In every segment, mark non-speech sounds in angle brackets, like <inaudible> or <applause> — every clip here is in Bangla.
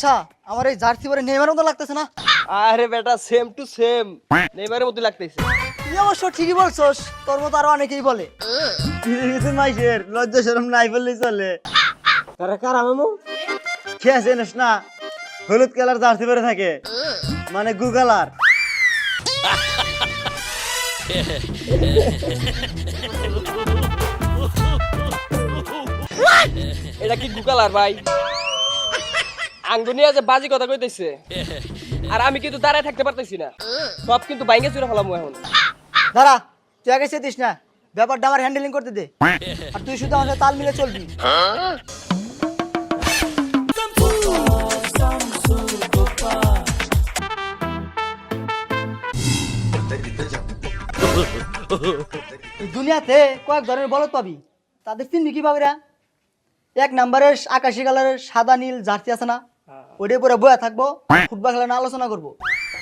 আচ্ছা আমার এই জার্সি পরে নেইমার মতো লাগতেছে না? আরে বেটা সেম টু সেম নেইমারের মতো লাগতেছে। তুই অবশ্য ঠিকই বলছস তোর মতো আরও অনেকেই বলে। কিছু মাইসের লজ্জা শরম নাই বললেই চলে। তারা কারা মামু খেয়ে চেনিস না? হলুদ কালার জার্সি পরে থাকে। মানে গুগলার এটা কি গুকালার ভাই? আঙ্গুনিয়া যে বাজি কথা কইতেছে, আর আমি কিন্তু দাঁড়ায় থাকতে পারতেছি না। সব কিন্তু বাইঙ্গে চুরে ফেলাম এখন। দাঁড়া, তুই আগে চেতিস না, ব্যাপারটা আমার হ্যান্ডেলিং করতে দে। আর তুই শুধু আমার তাল মিলে চলবি। দুনিয়াতে কয়েক ধরনের বলদ পাবি। তাদের চিনবি কীভাবে রা? এক নাম্বারের আকাশি কালারের সাদা নীল জার্সি আছে না? ওইটাই পরে বয়া থাকব ফুটবল খেলা নিয়ে আলোচনা করব।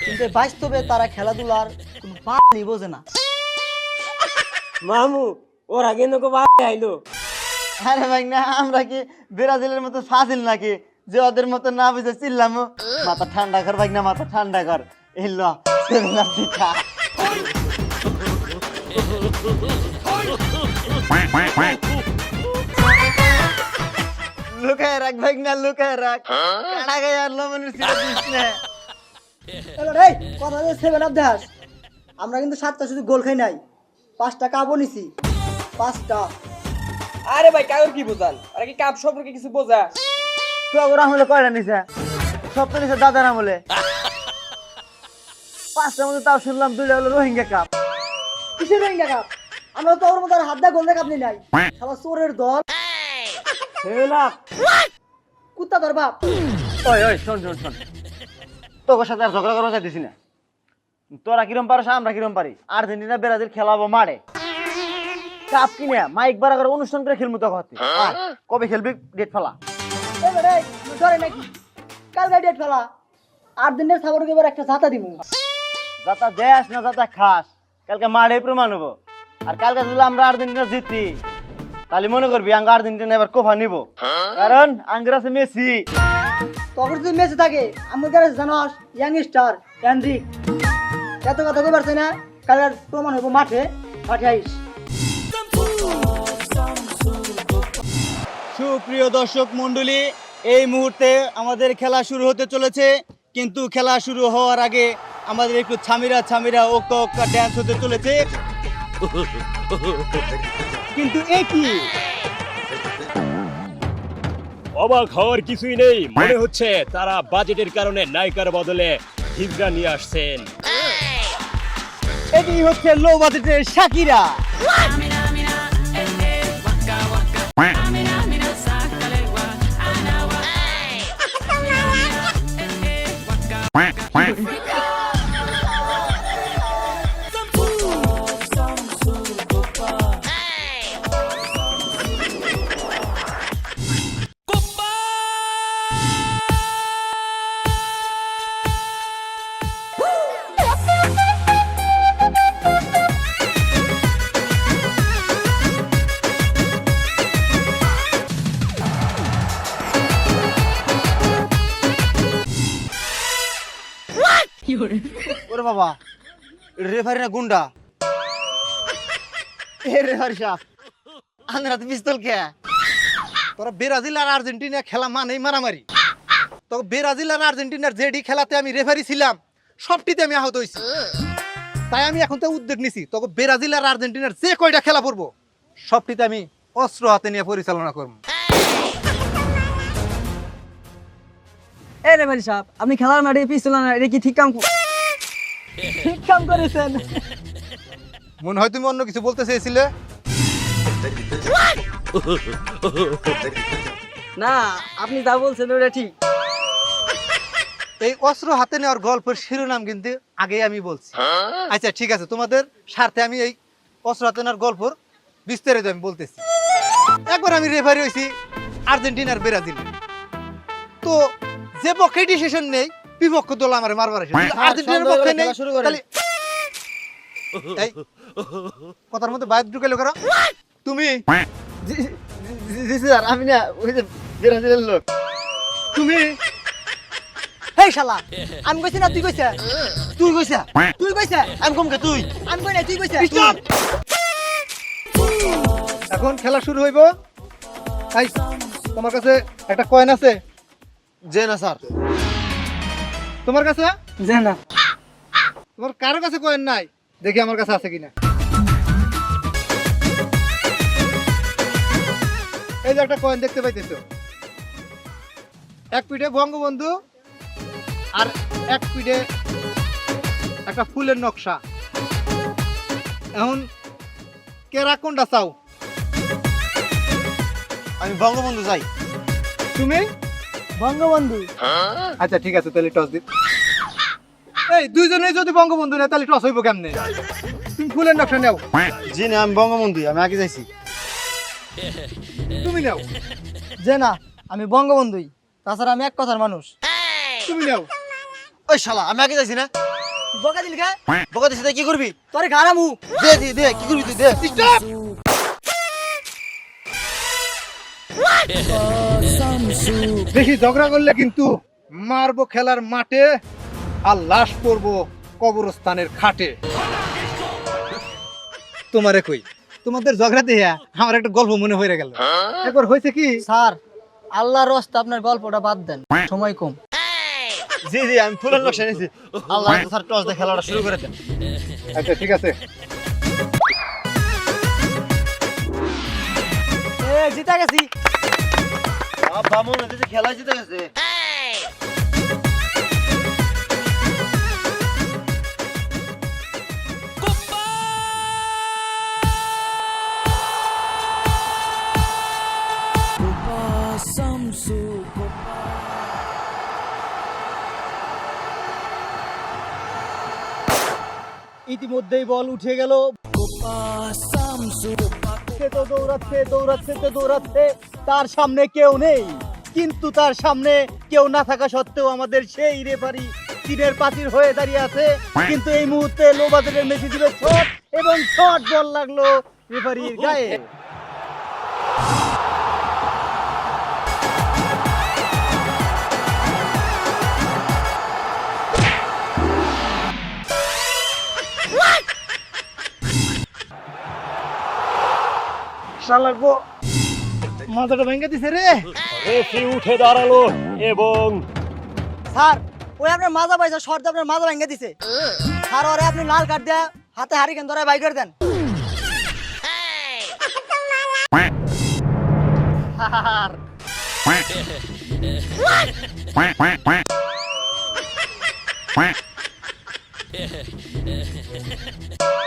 কিন্তু বাস্তবে তারা খেলাধুলার কোনো পানি বোঝে না। মামু ওর আগে নকো আইলো। আরে ভাই না আমরা কি ব্রাজিলের মতো ফাজিল নাকি? যে ওদের মতো না বুঝে চিল্লাম। মাথা ঠান্ডা কর ভাই না মাথা ঠান্ডা কর। এই ল সেভেন আপ দিখা লুকায় রাখ ভাই না লুকায় রাখ। কাড়া গায়ে আর লবণের দিস না। এলো রে কথা যে সেভেন আপ দেখাস আমরা কিন্তু সাতটা শুধু গোল খাই নাই। পাঁচটা কাপও নিছি। পাঁচটা। আরে ভাই কাগর কি বোঝান আরে কি কাপ সম্পর্কে কিছু বোঝা তুই ওরা আমলে কয়টা নিছে? সব তো নিছে দাদার আমলে। পাঁচটার মধ্যে তাও শুনলাম দুইটা হলো রোহিঙ্গা কাপ কিসের রোহিঙ্গা কাপ আমরা তো ওর মতো হাত দা গোল কাপ নি নাই শালা চোরের দল। কুত্তা ধর বাপ। ওই ওই শোন শোন শোন। তোর সাথে আর ঝগড়া করা চাইতেছি না। তোরা কিরম পারো আমরা কিরম পারি? আর্জেন্টিনা ব্রাজিল খেলাবো মারে। কাপ কিনে মাইক বাড়া করে অনুষ্ঠান করে খেলব তো হতে কবে খেলবি ডেট ফেলা। ধরে নাকি। কাল গাড়ি ডেট ফেলা। আট দিনের সাগরকে এবার একটা ছাতা দিব যাতা দেশ না যাতা খাস। কালকে মারে প্রমাণ হব। আর কালকে যদি আমরা আর্জেন্টিনা জিতি তাহলে মনে করবি আঙ্গ আর্জেন্টিনা এবার কোফা নিব। কারণ আঙ্গের আছে মেসি। তখন যদি মেসে থাকে আমার কাছে জানাস ইয়াং স্টার অ্যান্ড্রিক এত কথা কই পারছে না কাল প্রমাণ হব মাঠে মাঠে আইস। সুপ্রিয় দর্শক মণ্ডলী এই মুহূর্তে আমাদের খেলা শুরু হতে চলেছে কিন্তু খেলা শুরু হওয়ার আগে আমাদের একটু ছামিরা ছামিরা ওকা ওকা ড্যান্স হতে চলেছে। কিন্তু এ কি? অবাক হওয়ার কিছুই নেই। মনে হচ্ছে তারা বাজেটের কারণে নায়িকার বদলে হিজরা নিয়ে আসছেন। এটি হচ্ছে লো বাজেটের শাকিরা ওরে বাবা রেফারি না গুন্ডা? এ রেফারি আন্দ্রাতে পিস্তল কে? ব্রাজিল আর আর্জেন্টিনা খেলা মানেই মারামারি। তো ব্রাজিল আর আর্জেন্টিনার জেডি খেলাতে আমি রেফারি ছিলাম, সবটিতে আমি আহত হয়েছি। তাই আমি এখন তো উদ্যোগ নিছি তখন ব্রাজিল আর আর্জেন্টিনার যে কয়টা খেলা পড়ব, সবটিতে আমি অস্ত্র হাতে নিয়ে পরিচালনা করব। এ রে ভাই সাহেব আপনি খেলার মাঠে পিস্তল না এটা কি ঠিক কাম ঠিক কাম করেছেন। মনে হয় তুমি অন্য কিছু বলতে চেয়েছিলে। না আপনি যা বলছেন ওটা ঠিক। এই অস্ত্র হাতে নেওয়ার গল্পের শিরোনাম কিন্তু আগেই আমি বলছি। আচ্ছা ঠিক আছে তোমাদের স্বার্থে আমি এই অস্ত্র হাতে নেওয়ার গল্পর বিস্তারিত আমি বলতেছি। একবার আমি রেফারি হয়েছি আর্জেন্টিনার ব্রাজিল। তো যে পক্ষে ডিসিশন নেই বিপক্ষ দল আমার মারবার আর্জেন্টিনার পক্ষে নেই। তাহলে এই কথার মধ্যে বাইরে ঢুকাইলো কারও তুমি জি স্যার আমি না ওই যে ব্রাজিলের লোক। তুমি হেই শালা আমি কইছি না তুই কইছে? তুই কইছা? তুই কইছে? আমি কমকে তুই? আমি কই না তুই কইছে? এখন খেলা শুরু হইব। তোমার কাছে একটা কয়েন আছে। যে না স্যার। তোমার কাছে? যে না। তোমার কারও কাছে কয়েন নাই? দেখি আমার কাছে আছে কিনা। এই যে একটা কয়েন দেখতে পাইতেছো। এক পিঠে বঙ্গবন্ধু আর এক পিঠে একটা ফুলের নকশা। এখন কেরা কোনটা চাও? আমি বঙ্গবন্ধু চাই তুমি? বঙ্গবন্ধু। আচ্ছা ঠিক আছে তাহলে টস দিন এই দুইজনেই যদি বঙ্গবন্ধু নেয় তাহলে টস হইব কেমনে? তুমি ফুলের নকশা নাও। জি না আমি বঙ্গবন্ধু আমি আগে যাইছি। তুমি নাও। যে না আমি বঙ্গবন্ধুই তাছাড়া আমি এক কথার মানুষ। তুমি নাও। ওই শালা আমি আগে যাইছি না। বকা দিলি কে? বকা দিছি কি করবি? তোরে গারামু দে দে দে কি করবি তুই দে। স্টপ বেশি ঝগড়া করলে কিন্তু মারবো খেলার মাঠে আর লাশ পড়ব কবরস্থানের খাটে। তোমারে কই? তোমাদের ঝগড়া দিয়ে আমার একটা গল্প মনে হয়ে গেল। একবার হয়েছে কি? স্যার আল্লাহর রস্তে আপনার গল্পটা বাদ দেন। সময় কম। জি জি আমি ফুলের নকশা নিয়েছি আল্লাহ স্যার টস দিয়ে খেলাটা শুরু করে দেন। আচ্ছা ঠিক আছে। এ জিতা গেছি। আব্বা মনে হচ্ছে খেলা জিতে গেছে। ইতিমধ্যেই বল উঠে গেল। সে তো দৌড়াচ্ছে দৌড়াচ্ছে, তো দৌড়াচ্ছে। তার সামনে কেউ নেই। কিন্তু তার সামনে কেউ না থাকা সত্ত্বেও আমাদের সেই রেফারি তীরের পাতির হয়ে দাঁড়িয়ে আছে। কিন্তু এই মুহূর্তে লো বাজেটের মেসি দিল শট এবং শট বল লাগল রেফারির গায়ে। শালার গো মাথাটা ভেঙে দিছে রে। রেফরি উঠে দাঁড়াল এবং স্যার ওই আপনার মাজা পাইছে শর্ট দিয়ে আপনার মাজা ভেঙে দিছে। স্যার ওরে আপনি লাল কার্ড দেয়া হাতে হারি কেন ধরে বাই করে দেন।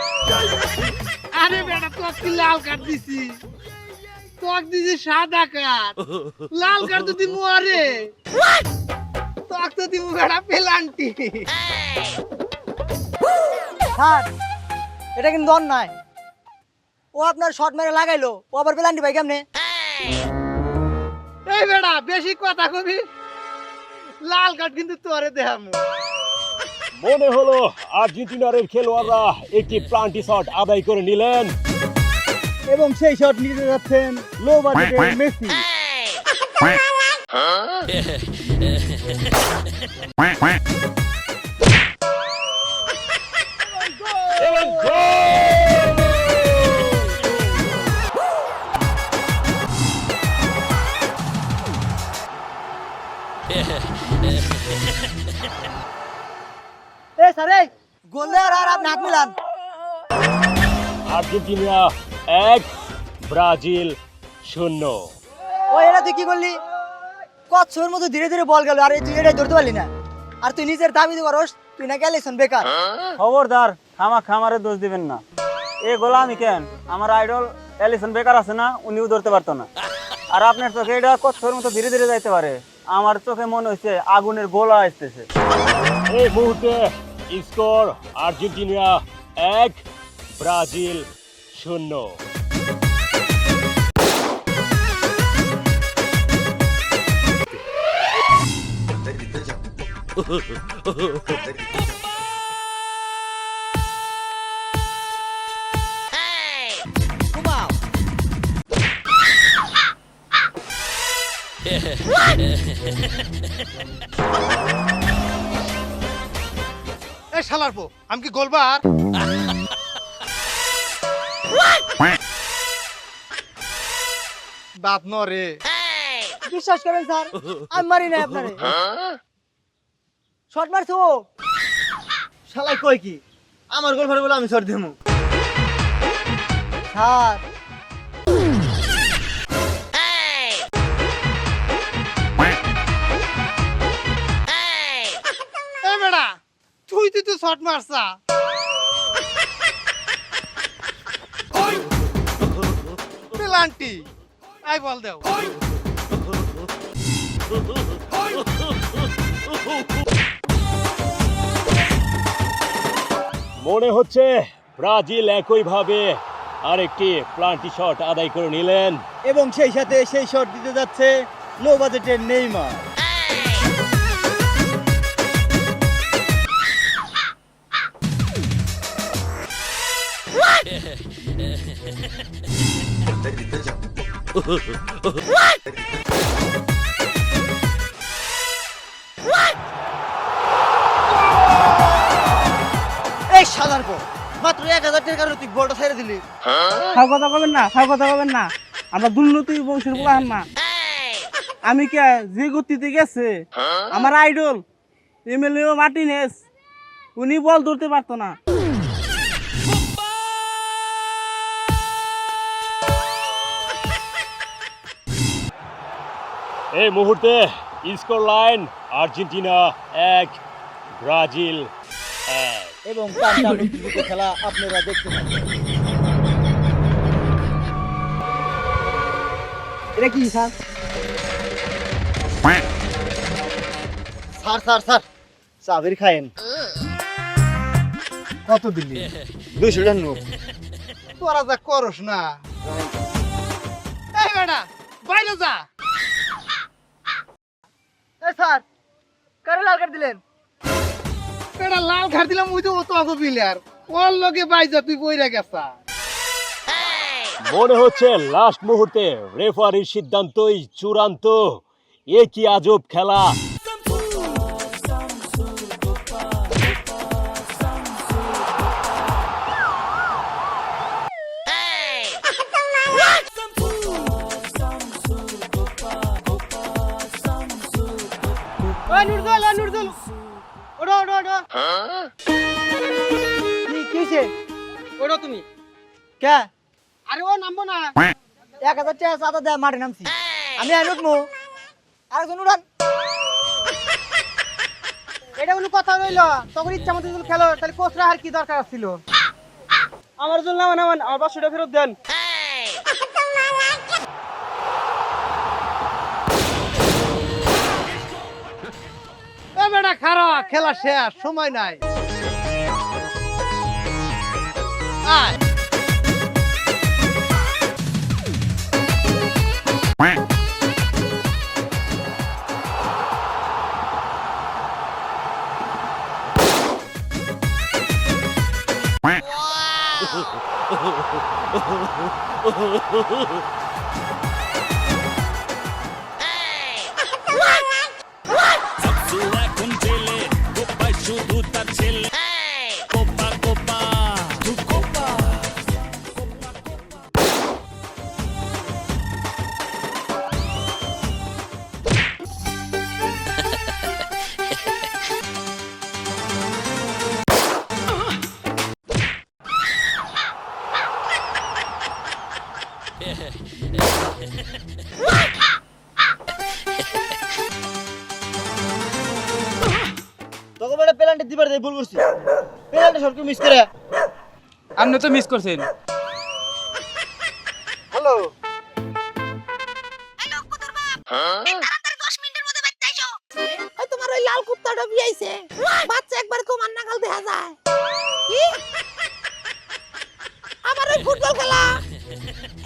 <laughs> <laughs> আরে বেটা তোক কি লাল কার্ড দিছি। তোক দিছি সাদা কার্ড লাল কার্ড তো দিমু আরে। তোক তো দিমু বেটা পেলান্টি। স্যার এটা কিন্তু অন্যায়। ও আপনার শর্ট মেরে লাগাইলো ও আবার পেলান্টি ভাই কেমনে? এই বেটা বেশি কথা কবি। লাল কার্ড কিন্তু তোরে দেহামু মনে হলো আর্জেন্টিনার খেলোয়াড়রা একটি প্লান্টি শট আদায় করে নিলেন। এবং সেই শট নিতে যাচ্ছেন লো বাজেটের মেসি। আর্জেন্টিনা এক ব্রাজিল শূন্য। ও এটা তুই কি করলি? কচ্ছর মতো ধীরে ধীরে বল গেল আর তুই এটা ধরতে পারলি না। আর তুই নিজের দাবি করস তুই না গেলেছেন বেকার। খবরদার খামা খামারে দোষ দিবেন না। এ গোলা আমি কেন? আমার আইডল এলিসন বেকার আছে না উনিও ধরতে পারতো না। আর আপনার চোখে এটা কচ্ছর মতো ধীরে ধীরে যাইতে পারে। আমার চোখে মনে হচ্ছে আগুনের গোলা আসতেছে। এই মুহূর্তে স্কোর আর্জেন্টিনা এক ব্রাজিল শূন্য। এ শালার পো আমি কি গোলবার? দাঁত ন রে বিশ্বাস করেন স্যার আমি মারি নাই আপনারে। শর্ট মারছো শালাই কই কি? আমার গোলফারে বলে আমি সর দেবো। স্যার। বেড়া তুই শট মারছা। <laughs> পেলান্টি। আই বল দেও মনে হচ্ছে ব্রাজিল একইভাবে আরেকটি প্লান্টি শট আদায় করে নিলেন। এবং সেই সাথে সেই শট দিতে যাচ্ছে লো বাজেটের নেইমার। এই শালার পো মাত্র এক হাজার টাকার তুই বলটা ছেড়ে দিলি। খাও কথা কবেন না খাও কথা কবেন না। আমরা দুর্নীতি বংশের পোলাহান না আমি কে, যে গতিতে গেছে, আমার আইডল, এমএলএ মার্টিনেস, উনি বল ধরতে পারতো না। এই মুহূর্তে স্কোর লাইন, আর্জেন্টিনা এক, ব্রাজিল এক। এবং খেলা আপনারা দেখতে পাচ্ছেন। এটা স্যার? স্যার স্যার চাবির খায়েন। কত দিলি দুইশো টাকা নোট তোরা যা করস না। বাইরে যা। স্যার কারে লাল কার্ড দিলেন? এটা লাল ঘাট দিলাম ওই তো অত আগো প্লেয়ার ওর লগে বাইজা তুই বইরা গেছা। মনে হচ্ছে লাস্ট মুহূর্তে রেফারির সিদ্ধান্তই চূড়ান্ত। এ কি আজব খেলা। কে? আরে ও নামবো না। এক হাজার টাকা চাঁদা দেয় মাঠে নামছি। আমি আই উঠবো। আরেকজন উড়ান এটা কোনো কথা রইল। তখন ইচ্ছা মতো যদি খেলো তাহলে আর কি দরকার ছিল আমার জন্য নামান নামান আমার পাঁচশো টাকা ফেরত দেন। বেড়া খারা খেলা শেষ সময় নাই। আয়। তোকে <laughs> পেলান্টি ভুল করছি। পেলান্টি শট মিস করে? আপনি তো মিস করছেন। হ্যালো তোমার ওই লাল কুত্তাটা বিয়াইছে বাচ্চা একবার তোমার নাগাল দেখা যায়। কি? আমার ওই ফুটবল খেলা।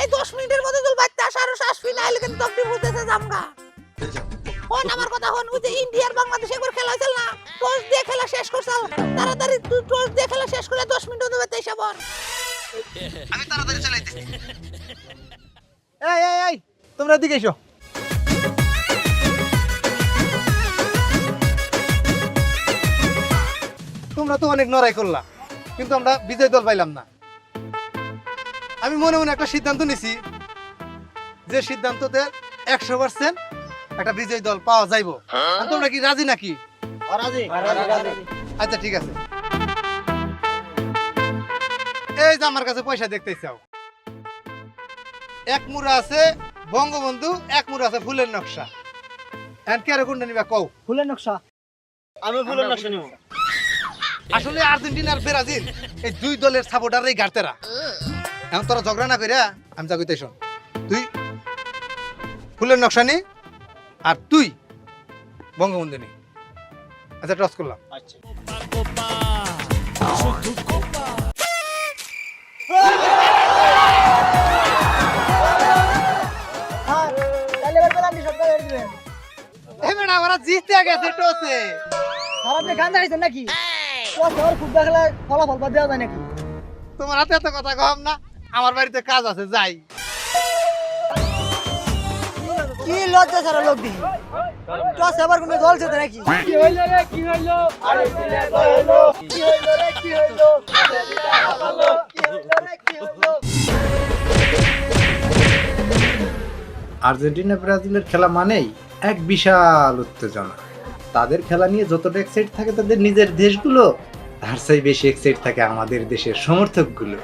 এই দশ মিনিটের মধ্যে তোর বাচ্চা আসা আরও শ্বাস ফিল আইলে কিন্তু তখন বুঝতেছে জামগা। হন আমার কথা হন ওই যে ইন্ডিয়ার বাংলাদেশ একবার খেলা হয়েছিল না? টস দিয়ে খেলা শেষ করছাল তাড়াতাড়ি তুই টস দিয়ে খেলা শেষ করে দশ মিনিট মধ্যে বাচ্চা এসে বল এই এই এই তোমরা দিকে এসো। তোমরা তোমরা তো অনেক নড়াই করলা কিন্তু আমরা বিজয় দল পাইলাম না। আমি মনে মনে একটা সিদ্ধান্ত নিছি যে সিদ্ধান্ততে একশো পার্সেন্ট একটা বিজয় দল পাওয়া যাইব। তোমরা কি রাজি নাকি? আচ্ছা ঠিক আছে। এই যে আমার কাছে পয়সা দেখতে চাও। এক মুড়া আছে বঙ্গবন্ধু এক মুড়া আছে ফুলের নকশা। এন্ড কে কোনটা নিবা কও? ফুলের নকশা। আমি ফুলের নকশা নিব? আসলে আর্জেন্টিনা আর ব্রাজিল এই দুই দলের সাপোর্টার এই গার্তেরা এখন তোরা ঝগড়া না কইরা আমি যা কইতে শোন। তুই ফুলের নকশা নি আর তুই বঙ্গবন্ধু নি। আচ্ছা টস করলাম। তাহলে এবার পেলাম শট করে দিবেন এই বেটা ওরা জিতে গেছে টসে আর আপনি গান নাকি? টস আর ফুটবল খেলার ফলাফল বাদ দেওয়া যায় নাকি? তোমার হাতে এত কথা কম না আমার বাড়িতে কাজ আছে যাই। কি লজ্জা ছাড়া লোক দিই টস এবার কোনো দল যেতে নাকি? কি হইল রে কি হইল? আরে কি হইল। কি হইল রে কি হইল? কি হইল রে কি হইল? আর্জেন্টিনা ব্রাজিলের খেলা মানেই এক বিশাল উত্তেজনা। তাদের খেলা নিয়ে যতটা এক্সাইট থাকে তাদের নিজের দেশগুলো তার চেয়ে বেশি এক্সাইট থাকে আমাদের দেশের সমর্থকগুলো।